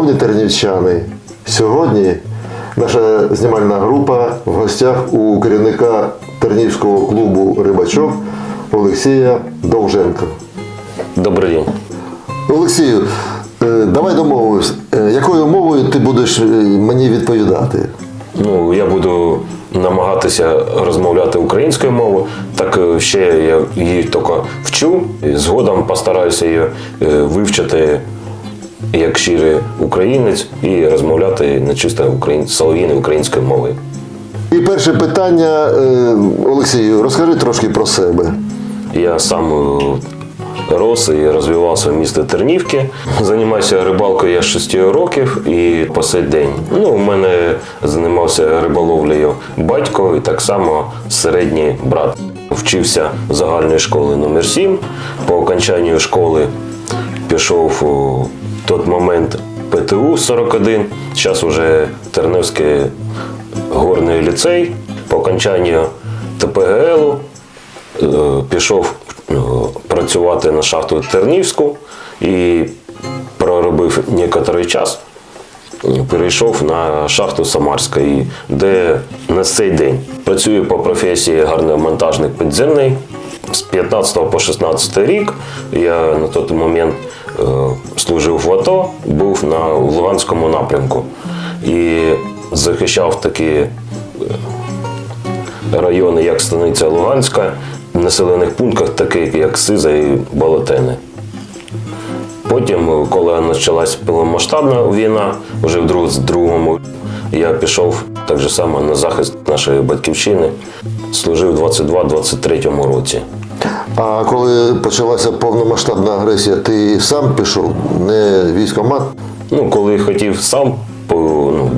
шановні тернівчани. Сьогодні наша знімальна група в гостях у керівника Тернівського клубу Рибачок Олексія Довженка. Добрий день. Олексію, е, давай домовимось, е, якою мовою ти будеш е, мені відповідати? Ну, я буду намагатися розмовляти українською мовою, так ще я її тільки вчу. І згодом постараюся її вивчити як щирий українець і розмовляти на чисто україн... солов'їною українською мовою. І перше питання, е, Олексію, розкажи трошки про себе. Я сам е, рос і розвивався в місті Тернівки. Займаюся рибалкою я з 6 років і по сей день. Ну, у мене займався риболовлею батько і так само середній брат. Вчився в загальної школи номер 7 По окончанню школи пішов у той момент ПТУ 41, зараз вже Тернівський горний ліцей. По окончанню ТПГЛу е, пішов е, працювати на шахту Тернівську і проробив некоторий час. Перейшов на шахту Самарська, де на цей день працюю по професії гарномонтажник підземний. З 15 по 16 рік я на той момент служив в АТО, був на Луганському напрямку і захищав такі райони, як Станиця Луганська, в населених пунктах, таких як Сиза і Болотени. Потім, коли почалась повномасштабна війна, вже в друг- другому, я пішов так же само на захист нашої батьківщини, служив у 22-23 році. А коли почалася повномасштабна агресія, ти сам пішов, не військомат? Ну, коли хотів сам ну,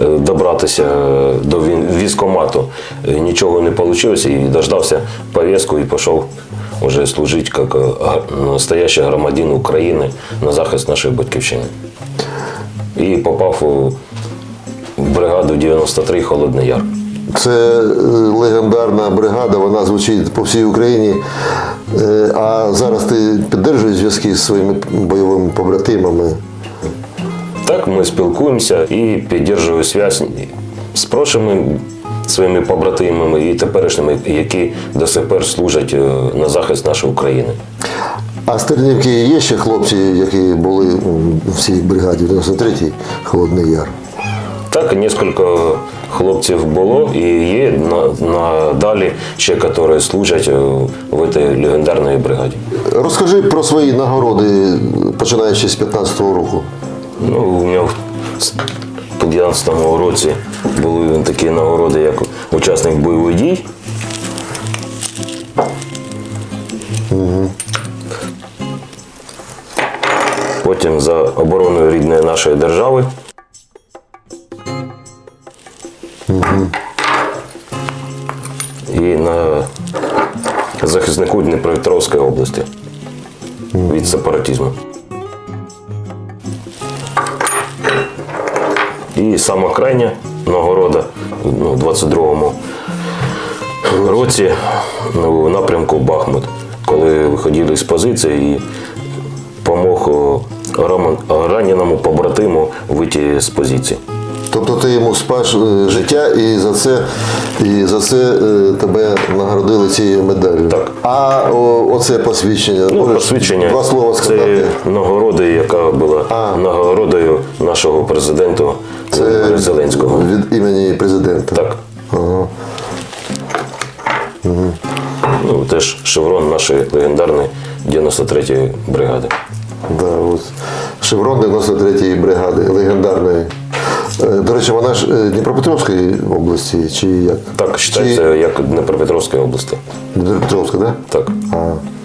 е, добратися до він- військкомату, е, нічого не вийшло і дождався повістку і пішов вже служити як е, настоящий громадянин України на захист нашої батьківщини. І попав у бригаду 93 Холодний Яр. Це е, легендарна бригада, вона звучить по всій Україні. Е, А зараз ти підтримуєш зв'язки з своїми бойовими побратимами. Так, ми спілкуємося і підтримую зв'язь з прошлими своїми побратимами і теперішніми, які до сих пор служать е, на захист нашої України. А з Тернівки є ще хлопці, які були в цій бригаді 93-й Холодний Яр. Так, кілька хлопців було і є на- надалі ще, які служать е, в цій легендарній бригаді. Розкажи про свої нагороди, починаючи з 15-го року. Ну, у мене в 2011 році були такі нагороди, як учасник бойових дій. Потім за оборону рідної нашої держави. Захиснику Дніпропетровської області від сепаратизму. І сама крайня нагорода ну, у 22-му році ну, у напрямку Бахмут, коли виходили з позиції і допомог раненому побратиму вийти з позиції. Тобто ти йому спас е, життя і за це, і за це е, тебе нагородили цією медаллю. Так. А о, оце посвідчення. Ну, посвідчення Два слова сказати. це нагорода, яка була А. нагородою нашого президента Володимира Зеленського. від імені президента. Так. Ага. Ну, теж шеврон нашої легендарної 93-ї бригади. Да, от. Шеврон 93-ї бригади, легендарної. Е, До речі, вона ж е, Дніпропетровської області, чи як? Так вважається, як Дніпропетровської області. Чи Дніпропетровська, так? Да? Так. А,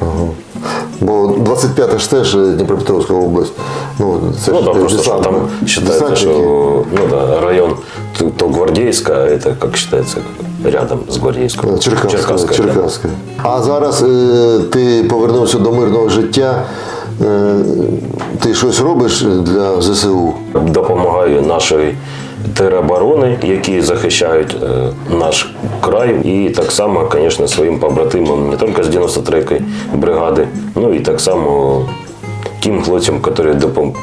ага. Бо 25 ж теж Дніпропетровська область. Ну, це Ну ж да, просто десант- там считается, что ну, да, район то, то Гвардейска, а это как считается рядом с Гвардейском. Черкаська, Черкасская, да. А зараз е, ти повернувся до мирного життя. Е, ти щось робиш для ЗСУ? Допомагаю нашої тероборони, які захищають е, наш край, і так само, звісно, своїм побратимам не тільки з 93-ї бригади, ну і так само тим хлопцям, які допом...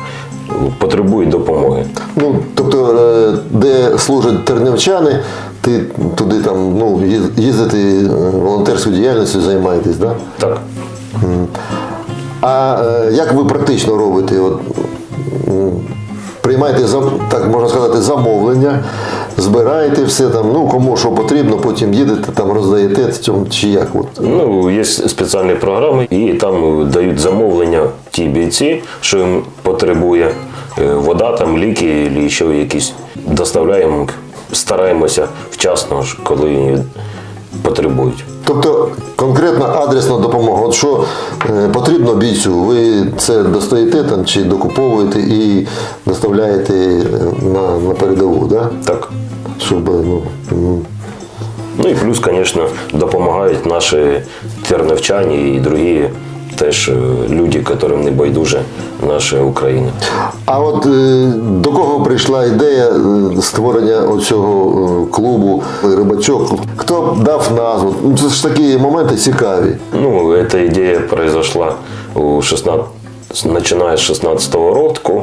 потребують допомоги. Ну, тобто, е, де служать тернівчани, ти туди там ну, їздити волонтерською діяльністю займаєтесь, да? Так. А е, як ви практично робите? От, приймаєте так можна сказати, замовлення, збираєте все там, ну кому що потрібно, потім їдете там роздаєте цьому, чи як? От. Ну, є спеціальні програми, і там дають замовлення ті бійці, що їм потребує е, вода, там ліки, або ще якісь. Доставляємо, стараємося вчасно, коли потребують. Тобто конкретна адресна допомога. От що е, потрібно бійцю, ви це достаєте там чи докуповуєте і доставляєте е, на, на передову, да? Так. щоб ну, Ну і плюс, звісно, допомагають наші терновчані і другі теж е, люди, яким не байдуже наша Україна. А от е, до кого прийшла ідея е, створення цього клубу рибачок? Хто дав назву? Ну, це ж такі моменти цікаві. Ну, эта идея произошла у 16, начиная з 16-го року.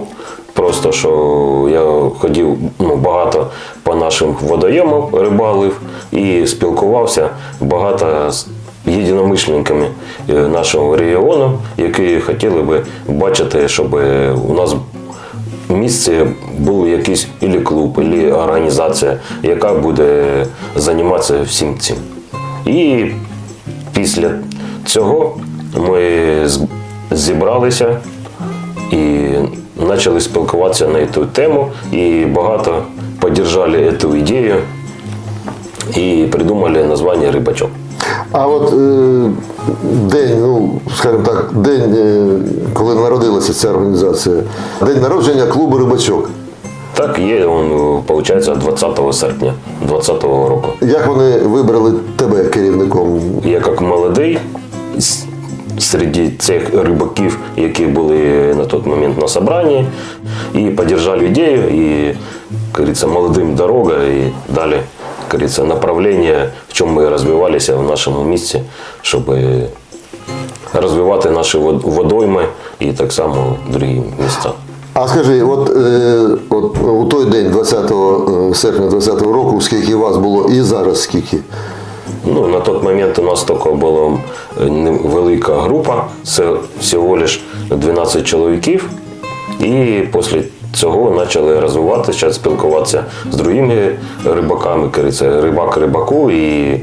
Просто що я ходив ну, багато по нашим водойомам, рибалив і спілкувався багато з єдиномишленниками е, нашого регіону, які хотіли би бачити, щоб у нас місці був якийсь ілі клуб, ілі організація, яка буде займатися всім цим. І після цього ми зібралися і почали спілкуватися на цю тему, і багато підтримали цю ідею і придумали названня рибачок. А от е, день, ну скажімо так, день, е, коли народилася ця організація, день народження клубу рибачок. Так є, він, виходить, 20 серпня 2020 року. Як вони вибрали тебе керівником? Я як молодий серед цих рибаків, які були на той момент на собранні, і підтримали ідею, і, як говориться, молодим дорога, і далі, як говориться, направлення, в чому ми розвивалися в нашому місці, щоб розвивати наші водойми і так само другі міста. А скажи, от, е, от у той день, 20 серпня 2020 року, скільки вас було і зараз скільки? Ну, на той момент у нас тільки була е, невелика група, це всього лиш 12 чоловіків. І після цього почали розвиватися, спілкуватися з другими рибаками, кажеться, рибак рибаку і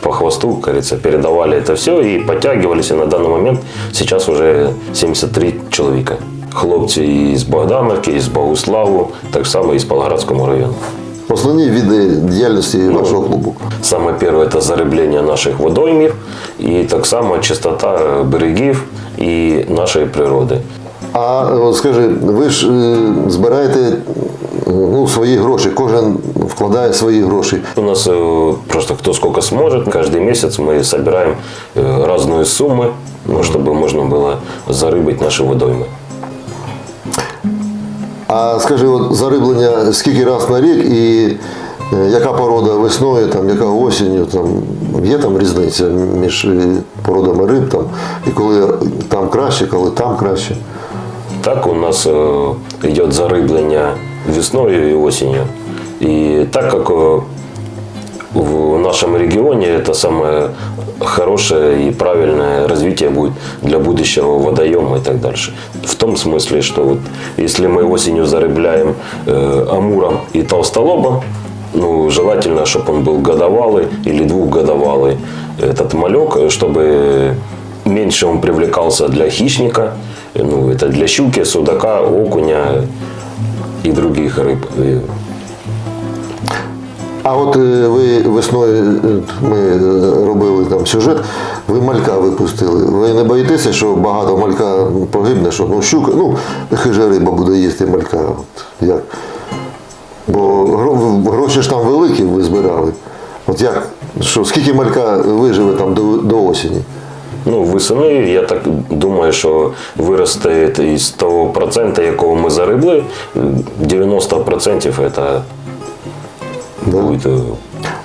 по хвосту, кажеться, передавали это все и подтягивались. И на данный момент сейчас уже 73 человека. Хлопці із Богдановки, із Богуславу, так само із Павлоградського району. Основні види діяльності вашого клубу. Саме перше це зариблення наших водоймів і так само чистота берегів і нашої природи. А от скажи, ви ж е, збираєте е, ну, свої гроші, кожен вкладає свої гроші. У нас э, просто кто сколько сможет. Каждый месяц мы собираем э, разные суммы, ну, чтобы можно было зарыбить наши водоймы. А скажи, от зариблення скільки раз на рік і е, яка порода весною, там, яка осінню, там, є там різниця між е, породами риб там, і коли там краще, коли там краще. Так у нас э, идет зарыбление весною и осенью. И так как э, в нашем регионе это самое хорошее и правильное развитие будет для будущего водоема и так дальше. В том смысле, что вот если мы осенью зарыбляем э, амуром и толстолобом, ну, желательно, чтобы он был годовалый или двухгодовалый этот малек, чтобы меньше он привлекался для хищника, ну, это для щуки, судака, окуня и других рыб. А от е, ви весною е, ми е, робили там сюжет, ви малька випустили. Ви не боїтеся, що багато малька погибне, що ну, щука, ну, хижа риба буде їсти малька. От, як? Бо гроші ж там великі ви збирали. От як? Що, скільки малька виживе там до, до осені? Ну, весени, я так думаю, що виросте із того процента, якого ми зарибли, 90% це Да? буде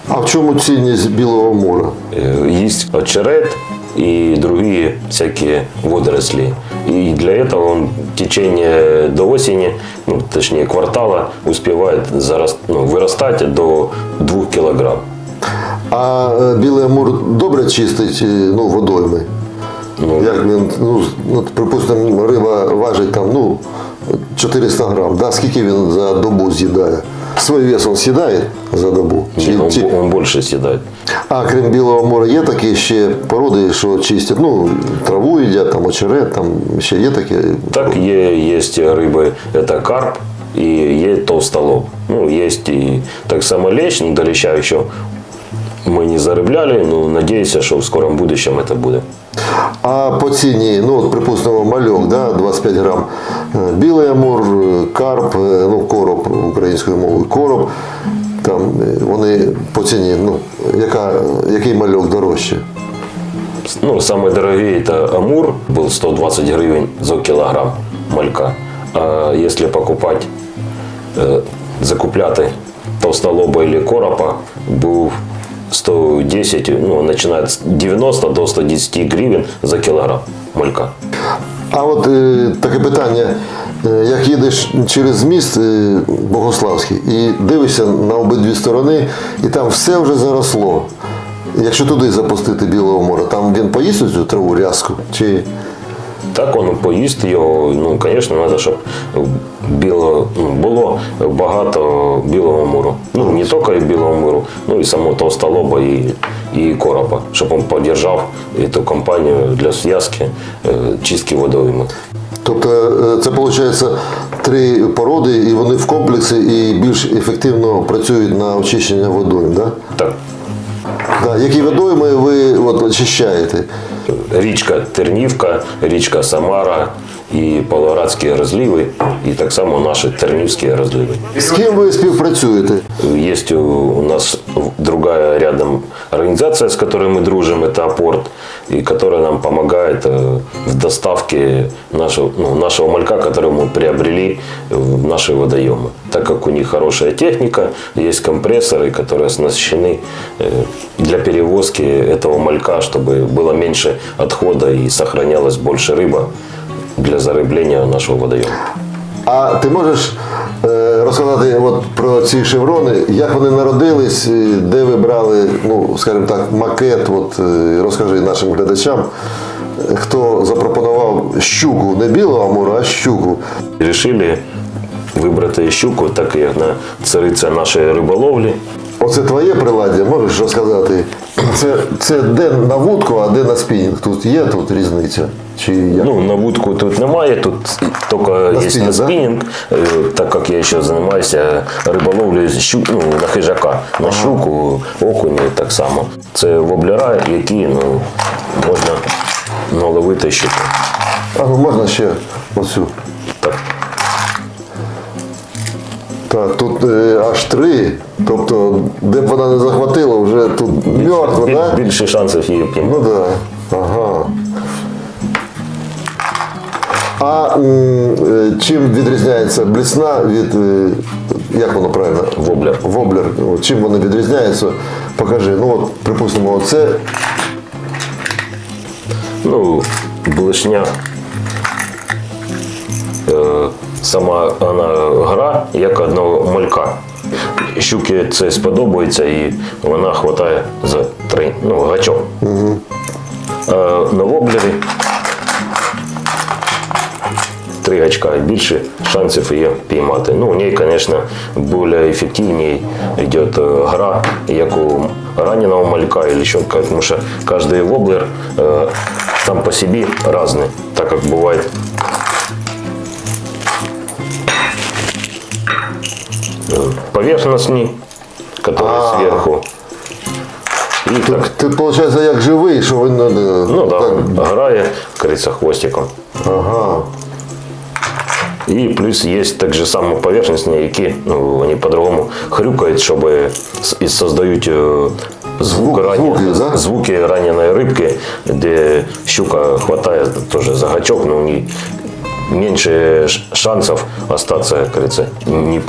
А в чому цінність Білого моря? е, їсть очерет, и другие всякие водоросли. И для этого он в течение до осени, ну, точнее квартала, успевает зарас- ну, вырастать до 2 килограмм. А е, білий амур добре чистить е, ну, водойми? Ну, Як він, ну, ну, припустимо, риба важить там, ну, 400 грам. Да? Скільки він за добу з'їдає? Свій вес він з'їдає за добу? Чи, он, чи- он больше съедает. А крім білого моря, є такі ще породи, що чистять, ну, траву їдять, там очерет, там ще є такі. Так е- есть рыбы, это карп и есть толстолоб. Ну, есть и так само лещ, но до леща еще мы не зарыбляли, но надеюсь, что в скором будущем это будет. А по ціні, ну, от, припустимо, мальок, да, 25 грам. Е, Білий амур, е, карп, е, ну, короб українською мовою, короб. Там е, вони по ціні, ну, яка, який мальок дорожче? Ну, самый дорогий это амур, был 120 гривен за килограмм малька. А если покупать, э, закупляти толстолоба или коропа, був 110, ну, начинает с 90 до 110 гривен за килограмм малька. А от е, таке питання, е, як їдеш через міст е, Богославський і дивишся на обидві сторони, і там все вже заросло. Якщо туди запустити білого моря, там він поїсть цю траву рязку? Чи Так он поїсть його. Ну, звісно, треба, щоб біло, ну, було багато білого муру. Ну, не тільки білого муру, ну і самого толстолоба і, і коропа, щоб він підтримав цю компанію для зв'язки е, чистки водойми. Тобто е, це виходить три породи, і вони в комплексі і більш ефективно працюють на очищення водойм, да? Так, Да. Які водойми ви от, очищаєте? Річка Тернівка, річка Самара і Павлоградські розливи, і так само наші Тернівські розливи. З ким ви співпрацюєте? Есть у у нас другая рядом организация, с которой мы дружим, это Апорт, и которая нам помогает э, в доставке нашего, ну, нашего малька, который мы приобрели в наши водоемы. Так как у них хорошая техника, есть компрессоры, которые оснащены э, для перевозки этого малька, чтобы было меньше отхода и сохранялась больше рыба Для зарыбления нашего водоема. А ти можеш е, розказати от про ці шеврони, як вони народились, де ви брали, ну, скажімо так, макет, от, е, розкажи нашим глядачам, хто запропонував щуку, не білого амура, а щуку. Решили вибрати щуку, так як на цариця нашої риболовлі. Оце твоє приладдя, можеш розказати? Це, це де на вудку, а де на спінінг? Тут є тут різниця? Чи як? Ну, на вудку тут немає, тут тільки є спінінг, на да? спінінг, е, так як я ще займаюся риболовлею щу, ну, на хижака, на щуку, окуні так само. Це воблера, які ну, можна наловити щуку. А ну можна ще оцю. Так. Так, тут е, аж три. Тобто, де б вона не захватила, вже тут мертва, Біль- так? Більше шансів її Ну піймати. так. Да. Ага. А м, е, чим відрізняється блісна від. е, Як воно правильно? Воблер. Воблер. О, Чим вони відрізняються? Покажи. Ну от, припустимо, оце. Ну, блешня. Сама вона гра як одного малька. Щуки це сподобається і вона хватає за три, ну, гачок. Угу. Е, на воблері три гачка більше шансів її піймати. Ну, у неї, звісно, більш ефективніше йде е, гра, як у раненого малька или щенка, тому що кожен воблер е, сам по собі різний, так як буває. Поверхностный, который А. сверху. І так, Ти, виходить, як живий, що він. е, ну да, так, грає, криться хвостиком. Ага. І плюс є так же само поверхностні, які ну, вони по-другому хрюкають, щоб с- і создають е, звук, Звук- ранен- звуки, да? звуки раненої рибки, де щука хватає теж за гачок, але у ній меньше ш- шансов остаться, как говорится, не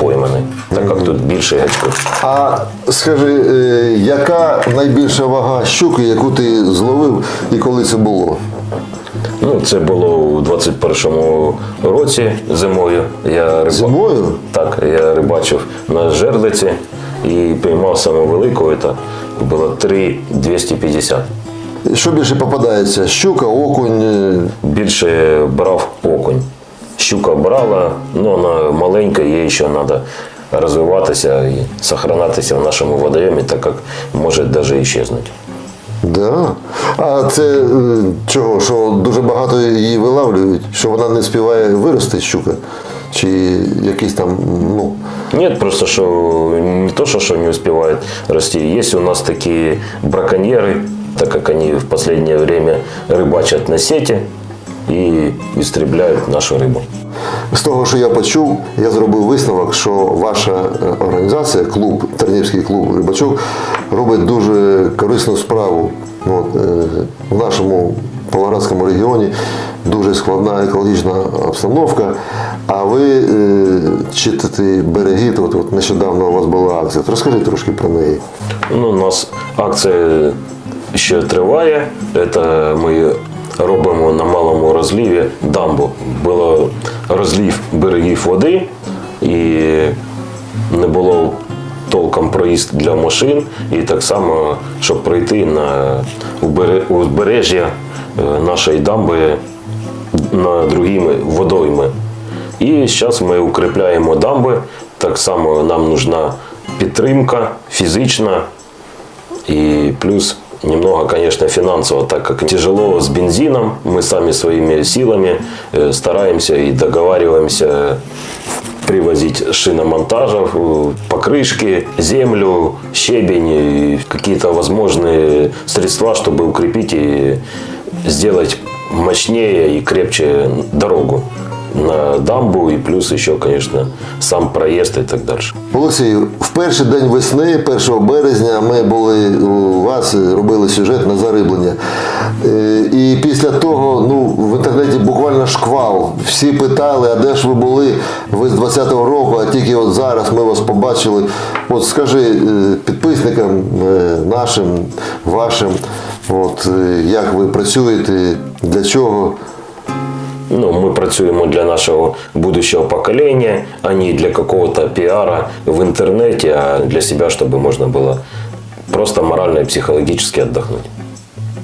так как тут більше гачків. А скажи, е, яка найбільша вага щуки, яку ти зловив і коли це було? Ну, це було у 21-му році зимою. Я риба... Зимою? Так, я рибачив на жерлиці і піймав саму велику, це було 3,250. Що більше попадається? Щука, окунь. е, Більше брав окунь. Щука брала, але вона маленька, їй ще треба розвиватися і сохранятися в нашому водойомі, так як може навіть іщезнути. Да. А це е, чого? Що дуже багато її вилавлюють, що вона не співає вирости щука? Чи якісь там, ну. Нет, просто что не то, что, что не успевает расти. Есть у нас такие браконьеры, так как они в последнее время рыбачат на сети и истребляют нашу рыбу. З того, що я почув, я зробив висновок, що ваша е, організація, клуб, Тернівський клуб Рибачок, робить дуже корисну справу. От, е, в нашому Павлоградському регіоні дуже складна екологічна обстановка. А ви е, чистите береги, от, от нещодавно у вас була акція. Розкажи трошки про неї. Ну, у нас акція ще триває. Це ми робимо на малому розліві дамбу. Було розлів берегів води і не було толком проїзд для машин. І так само, щоб пройти на узбере- узбережжя е, нашої дамби на другими водойми. І зараз ми укріпляємо дамби. Так само нам нужна підтримка фізична и плюс немного, конечно, финансово, так как тяжело с бензином, мы сами своими силами э, стараемся и договариваемся привозить шиномонтажев, э, покрышки, землю, щебень, и какие-то возможные средства, чтобы укрепить и сделать мощнее и крепче дорогу на дамбу и плюс еще, конечно, сам проезд и так дальше. Олексій, в перший день весни, 1 березня, ми були у вас, робили сюжет на зариблення. Е, І після того ну, в інтернеті буквально шквал. Всі питали, а де ж ви були? Ви з 20-го року, а тільки от зараз ми вас побачили. От скажи е, підписникам е, нашим, вашим, от, як ви працюєте, для чого? Ну, ми працюємо для нашого будущого покоління, а не для какого-то піара в інтернеті, а для себе, щоб можна було просто морально і психологічно віддохнути.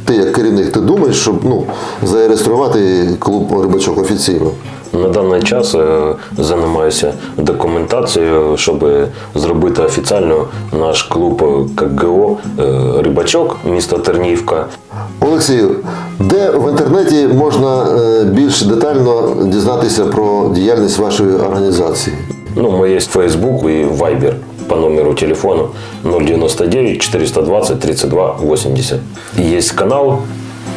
Ти як керівник, ти думаєш, щоб ну, зареєструвати клуб рибачок офіційно? На даний час е, займаюся документацією, щоб зробити офіційно наш клуб КГО е, Рибачок, місто Тернівка. Олексію, де в інтернеті можна е, більш детально дізнатися про діяльність вашої організації? Ну, мы есть Facebook и Viber по номеру телефона 099 420 32 80. Есть канал,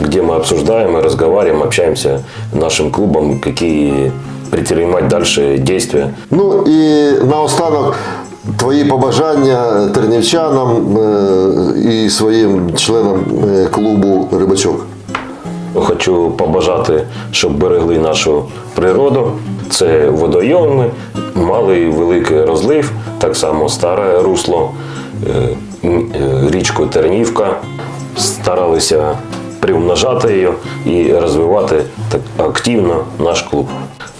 где мы обсуждаем и разговариваем, общаемся нашим клубом, какие предпринимать дальше действия. Ну і наостанок твої побажання тернівчанам і своїм членам е, клубу рибачок. Хочу побажати, щоб берегли нашу природу. Це водойоми, малий великий розлив, так само старе русло, е, е, річку Тернівка. Старалися приумножати її і розвивати так активно наш клуб.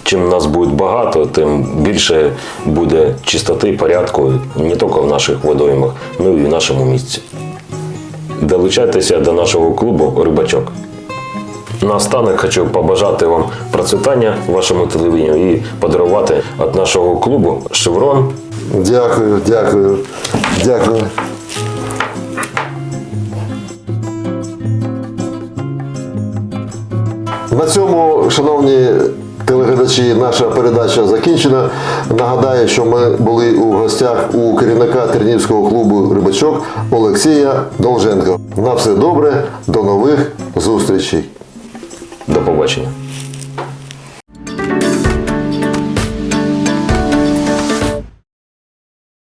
Чим нас буде багато, тим більше буде чистоти, порядку не тільки в наших водоймах, ну і в нашому місці. Долучайтеся до нашого клубу Рибачок. Наостанок хочу побажати вам процвітання вашому телевізію і подарувати від нашого клубу шеврон. Дякую, дякую, дякую. На цьому, шановні телеглядачі, наша передача закінчена. Нагадаю, що ми були у гостях у керівника Тернівського клубу Рибачок Олексія Долженка. На все добре, до нових зустрічей. До побачення.